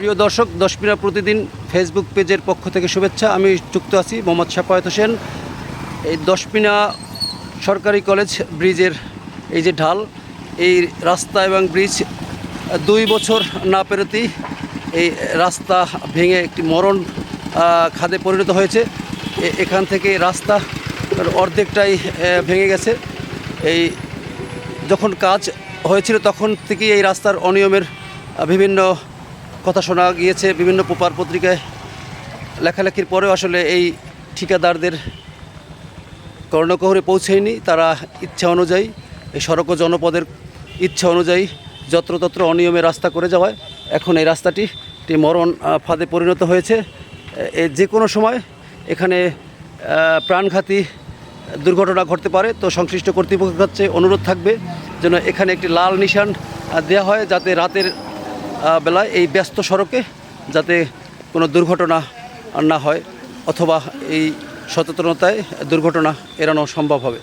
প্রিয় দর্শক দশমিনা প্রতিদিন ফেসবুক পেজের পক্ষ থেকে শুভেচ্ছা। আমি যুক্ত আছি মোহাম্মদ শাপায়ত হোসেন। এই দশমিনা সরকারি কলেজ ব্রিজের এই যে ঢাল, এই রাস্তা এবং ব্রিজ দুই বছর না পেরোতেই এই রাস্তা ভেঙে একটি মরণ খাদে পরিণত হয়েছে। এখান থেকে রাস্তা অর্ধেকটাই ভেঙে গেছে। এই যখন কাজ হয়েছিল তখন থেকেই এই রাস্তার অনিয়মের বিভিন্ন কথা শোনা গিয়েছে বিভিন্ন পেপার পত্রিকায় লেখালেখির পরেও আসলে এই ঠিকাদারদের কর্ণকহরে পৌঁছেয়নি তারা ইচ্ছা অনুযায়ী, এই সড়ক ও জনপদের ইচ্ছা অনুযায়ী যত্রতত্র অনিয়মে রাস্তা করে যাওয়ায় এখন এই রাস্তাটি একটি মরণ ফাঁদে পরিণত হয়েছে। যে কোনো সময় এখানে প্রাণঘাতী দুর্ঘটনা ঘটতে পারে, তো সংশ্লিষ্ট কর্তৃপক্ষের কাছে অনুরোধ থাকবে যেন এখানে একটি লাল নিশান দেওয়া হয় যাতে রাতের বেলায় এই ব্যস্ত সড়কে যাতে কোনো দুর্ঘটনা না হয় অথবা এই সচেতনতায় দুর্ঘটনা এড়ানো সম্ভব হবে।